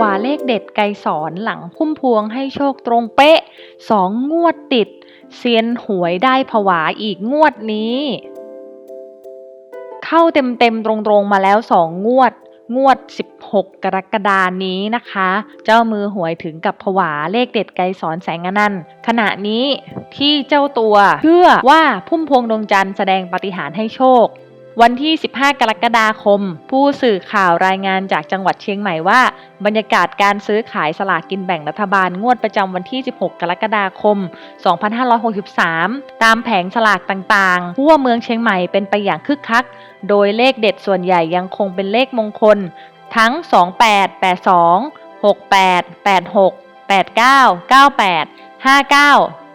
วาเลขเด็ดไกสอนหลังพุ่มพวงให้โชคตรงเป๊ะสองงวดติด เซียนหวยได้ผวาอีกงวดนี้ เข้าเต็มๆตรงๆมาแล้วสองงวด งวด 16 กรกฎานี้นะคะ เจ้ามือหวยถึงกับผวาเลขเด็ดไกสอนแสงอนันต์ขณะนี้ที่เจ้าตัวเชื่อว่าพุ่มพวงดวงจันทร์แสดงปาฏิหาริย์ให้โชค วันที่ 15 กรกฎาคม ผู้สื่อข่าวรายงานจากจังหวัดเชียงใหม่ว่า บรรยากาศการซื้อขายสลากกินแบ่งรัฐบาลงวดประจำวันที่ 16 กรกฎาคม 2563 ตามแผงสลากต่างๆ ทั่วเมืองเชียงใหม่เป็นไปอย่างคึกคัก โดยเลขเด็ดส่วนใหญ่ยังคงเป็นเลขมงคล ทั้ง 28 82 68 86 89 98 59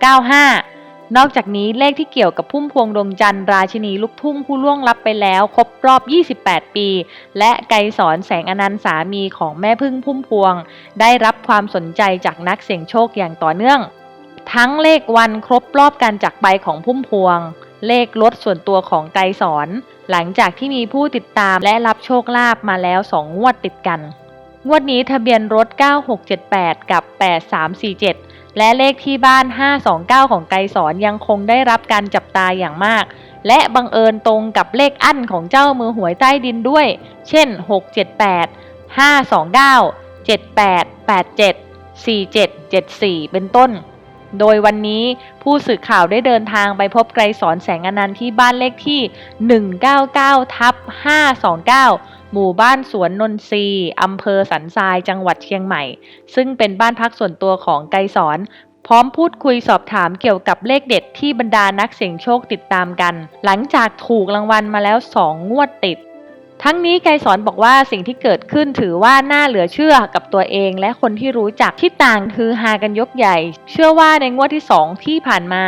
95 นอกจากนี้เลขที่เกี่ยวกับพุ่มพวงดวงจันทร์ราชินีลูกทุ่งผู้ล่วงลับไปแล้วครบรอบ 28 ปี และไกรสอนแสงอนันต์สามีของแม่พึ่งพุ่มพวง ได้รับความสนใจจากนักเสี่ยงโชคอย่างต่อเนื่อง ทั้งเลขวันครบรอบการจากไปของพุ่มพวง เลขรถส่วนตัวของไกรสอน หลังจากที่มีผู้ติดตามและรับโชคลาภมาแล้ว2งวดติดกัน งวดนี้ทะเบียนรถ 9678 กับ 8347 และเลขที่บ้าน 529 ของไกรสอนยังคงได้รับการจับตาอย่างมาก และบังเอิญตรงกับเลขอั้นของเจ้ามือหวยใต้ดินด้วย เช่น 678 529 78 87 47 74 เป็นต้น โดยวันนี้ผู้สื่อข่าวได้เดินทางไปพบไกรสอนแสงอนันต์ที่บ้านเลขที่ 199ทับ529 หมู่บ้านสวนนนทรีอำเภอสันทรายจังหวัดเชียงใหม่ ซึ่งเป็นบ้านพักส่วนตัวของไกรสอนพร้อมพูดคุยสอบถามเกี่ยวกับเลขเด็ดที่บรรดานักเสี่ยงโชคติดตามกัน หลังจากถูกรางวัลมาแล้ว 2 งวดติด ทั้งนี้ไกรสอนบอกว่าสิ่งที่เกิดขึ้นถือว่าน่าเหลือเชื่อกับตัวเองและคนที่รู้จักที่ต่างคือฮากันยกใหญ่ เชื่อว่าในงวดที่ 2 ที่ผ่านมา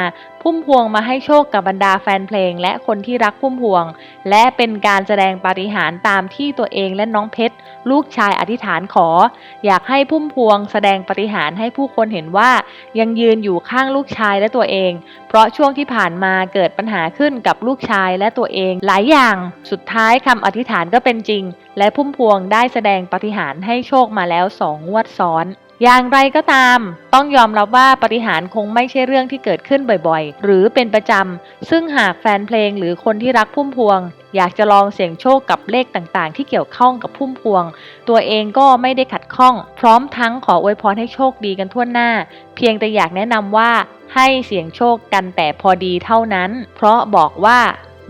พุ่มพวงมาให้โชคกับบรรดาแฟนเพลง และคนที่รักพุ่มพวง และเป็นการแสดงปาฏิหาริย์ตามที่ตัวเองและน้องเพชร ลูกชายอธิษฐานขอ อยากให้พุ่มพวง แสดงปาฏิหาริย์ให้ผู้คนเห็นว่า ยังยืนอยู่ข้างลูกชายและตัวเอง เพราะช่วงที่ผ่านมาเกิดปัญหาขึ้นกับลูกชายและตัวเองหลายอย่างสุดท้ายคำอธิษฐานก็เป็นจริง และพุ่มพวงได้แสดงปาฏิหาริย์ให้โชคมาแล้วสองงวดซ้อน อย่างไรก็ตาม ต้องยอมรับว่าปาฏิหารคงไม่ใช่เรื่องที่เกิดขึ้นบ่อยๆ หรือเป็นประจำ ซึ่งหากแฟนเพลงหรือคนที่รักพุ่มพวง อยากจะลองเสี่ยงโชคกับเลขต่างๆ ที่เกี่ยวข้องกับพุ่มพวง ตัวเองก็ไม่ได้ขัดข้อง พร้อมทั้งขออวยพรให้โชคดีกันทั่วหน้า เพียงแต่อยากแนะนำว่าให้เสี่ยงโชคกันแต่พอดีเท่านั้น เพราะบอกว่า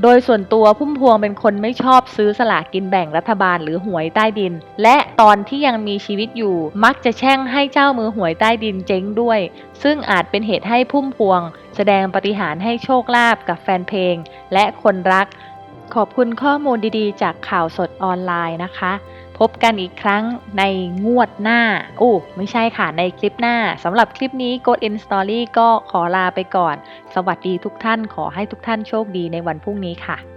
โดยส่วนตัวพุ่มพวงเป็นคนไม่ชอบซื้อสลากกินแบ่งรัฐบาลหรือหวยใต้ดิน และตอนที่ยังมีชีวิตอยู่ มักจะแช่งให้เจ้ามือหวยใต้ดินเจ๊งด้วย ซึ่งอาจเป็นเหตุให้พุ่มพวง แสดงปฏิหารให้โชคลาภกับแฟนเพลง และคนรัก ขอบคุณข้อมูลดีๆ จากข่าวสดออนไลน์นะคะ พบกันอีกครั้งในงวดหน้าอู้ไม่ใช่ค่ะ ในคลิปหน้าสำหรับคลิปนี้ g o d in Story ก็ขอลาไปก่อน สวัสดีทุกท่านขอให้ทุกท่านโชคดีในวันพรุ่งนี้ค่ะ